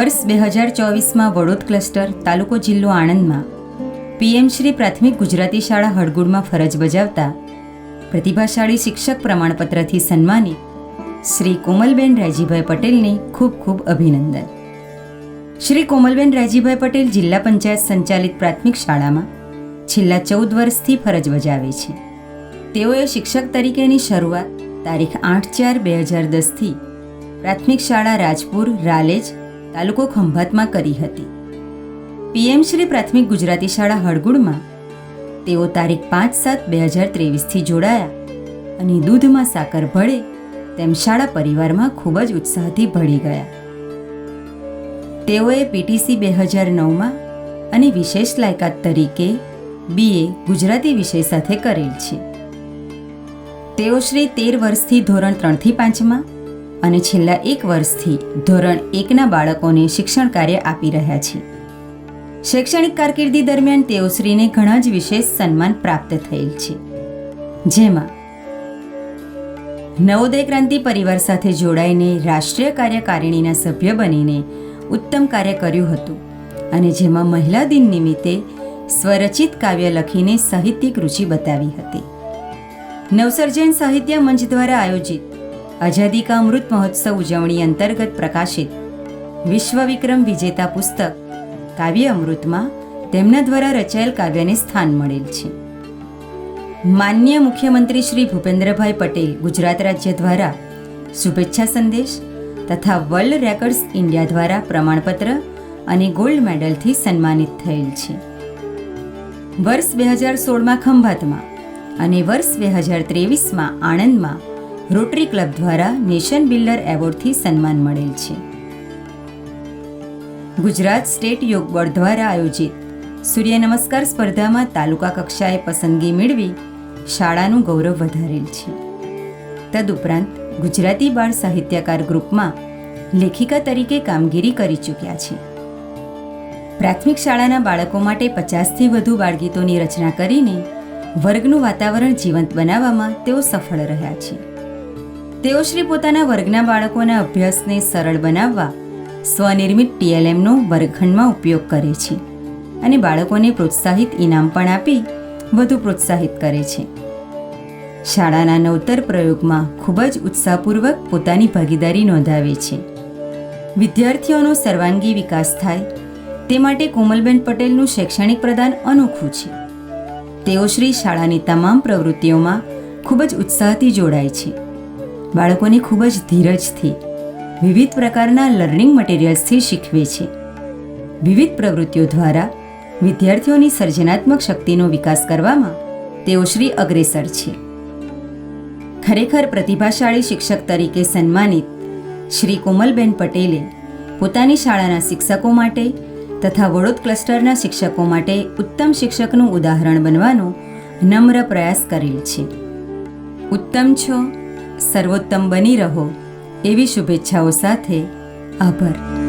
વર્ષ બે હજાર ચોવીસમાં વડોદ ક્લસ્ટર, તાલુકો જિલ્લો આણંદમાં. પીએમ શ્રી પ્રાથમિક ગુજરાતી શાળા હળગુડમાં ફરજ બજાવતા પ્રતિભાશાળી શિક્ષક પ્રમાણપત્રથી સન્માનિત શ્રી કોમલબેન રાજીભાઈ પટેલને ખૂબ ખૂબ અભિનંદન. શ્રી કોમલબેન રાજીભાઈ પટેલ જિલ્લા પંચાયત સંચાલિત પ્રાથમિક શાળામાં છેલ્લા ચૌદ વર્ષથી ફરજ બજાવે છે. તેઓએ શિક્ષક તરીકેની શરૂઆત તારીખ આઠ ચાર બે હજાર દસથી પ્રાથમિક શાળા રાજપુર, રાલેજ તાલુકો ખંભાતમાં કરી હતી. પીએમ શ્રી પ્રાથમિક ગુજરાતી શાળા હળગુડમાં તેઓ તારીખ પાંચ સાત બે હજાર ત્રેવીસથી જોડાયા અને દૂધમાં સાકર ભળે તેમ શાળા પરિવારમાં ખૂબ જ ઉત્સાહથી ભળી ગયા. તેઓએ પીટીસી બે હજાર નવમાં અને વિશેષ લાયકાત તરીકે બીએ ગુજરાતી વિષય સાથે કરેલ છે. તેઓ શ્રી તેર વર્ષથી ધોરણ ત્રણથી પાંચમાં અને છેલ્લા એક વર્ષથી ધોરણ એકના બાળકોને શિક્ષણ કાર્ય આપી રહ્યા છે. શૈક્ષણિક કારકિર્દી દરમિયાન તેઓશ્રીને ઘણા જ વિશેષ સન્માન પ્રાપ્ત થયેલ છે. જેમાં નવોદય ક્રાંતિ પરિવાર સાથે જોડાઈને રાષ્ટ્રીય કાર્યકારિણીના સભ્ય બનીને ઉત્તમ કાર્ય કર્યું હતું અને જેમાં મહિલા દિન નિમિત્તે સ્વરચિત કાવ્ય લખીને સાહિત્યિક રુચિ બતાવી હતી. નવસર્જન સાહિત્ય મંચ દ્વારા આયોજિત આઝાદી કા અમૃત મહોત્સવ ઉજવણી અંતર્ગત પ્રકાશિત. વિશ્વ વિક્રમ વિજેતા પુસ્તક, કાવ્ય અમૃતમાં તેમના દ્વારા રચાયેલ કાવ્યને સ્થાન મળેલ છે. માન્ય મુખ્યમંત્રી શ્રી ભૂપેન્દ્રભાઈ પટેલ ગુજરાત રાજ્ય દ્વારા શુભેચ્છા સંદેશ તથા વર્લ્ડ રેકર્ડ્સ ઇન્ડિયા દ્વારા પ્રમાણપત્ર અને ગોલ્ડ મેડલથી સન્માનિત થયેલ છે. વર્ષ બે હજાર સોળમાં ખંભાતમાં અને વર્ષ બે હજાર ત્રેવીસમાં આણંદમાં રોટરી ક્લબ દ્વારા નેશન બિલ્ડર એવોર્ડથી સન્માન મળેલ છે. ગુજરાત સ્ટેટ યોગ બોર્ડ દ્વારા આયોજિત સૂર્ય નમસ્કાર સ્પર્ધામાં તાલુકા કક્ષાએ પસંદગી મેળવી શાળાનું ગૌરવ વધારેલ છે. તદુપરાંત ગુજરાતી બાળ સાહિત્યકાર ગ્રુપમાં લેખિકા તરીકે કામગીરી કરી ચૂક્યા છે. પ્રાથમિક શાળાના બાળકો માટે પચાસથી વધુ બાળગીતોની રચના કરીને વર્ગનું વાતાવરણ જીવંત બનાવવામાં તેઓ સફળ રહ્યા છે. તેઓ શ્રી પોતાના વર્ગના બાળકોના અભ્યાસને સરળ બનાવવા, સ્વનિર્મિત ટીએલએમનો વર્ગખંડમાં ઉપયોગ કરે છે અને બાળકોને પ્રોત્સાહિત ઇનામ પણ આપી વધુ પ્રોત્સાહિત કરે છે. શાળાના નવતર પ્રયોગમાં ખૂબ જ ઉત્સાહપૂર્વક પોતાની ભાગીદારી નોંધાવે છે. વિદ્યાર્થીઓનો સર્વાંગી વિકાસ થાય, તે માટે કોમલબેન પટેલનું શૈક્ષણિક પ્રદાન અનોખું છે. તેઓ શ્રી શાળાની તમામ પ્રવૃત્તિઓમાં ખૂબ જ ઉત્સાહથી જોડાય છે. બાળકોને ખૂબ જ ધીરજથી વિવિધ પ્રકારના લર્નિંગ મટીરિયલ્સથી શીખવે છે. વિવિધ પ્રવૃત્તિઓ દ્વારા વિદ્યાર્થીઓની સર્જનાત્મક શક્તિનો વિકાસ કરવામાં તેઓ શ્રી અગ્રેસર છે. ખરેખર પ્રતિભાશાળી શિક્ષક તરીકે સન્માનિત શ્રી કોમલબેન પટેલે પોતાની શાળાના શિક્ષકો માટે તથા વડોદ ક્લસ્ટરના શિક્ષકો માટે ઉત્તમ શિક્ષકનું ઉદાહરણ બનવાનો નમ્ર પ્રયાસ કરેલ છે. ઉત્તમ છો સર્વોત્તમ બની રહો એવી શુભેચ્છાઓ સાથે આભાર.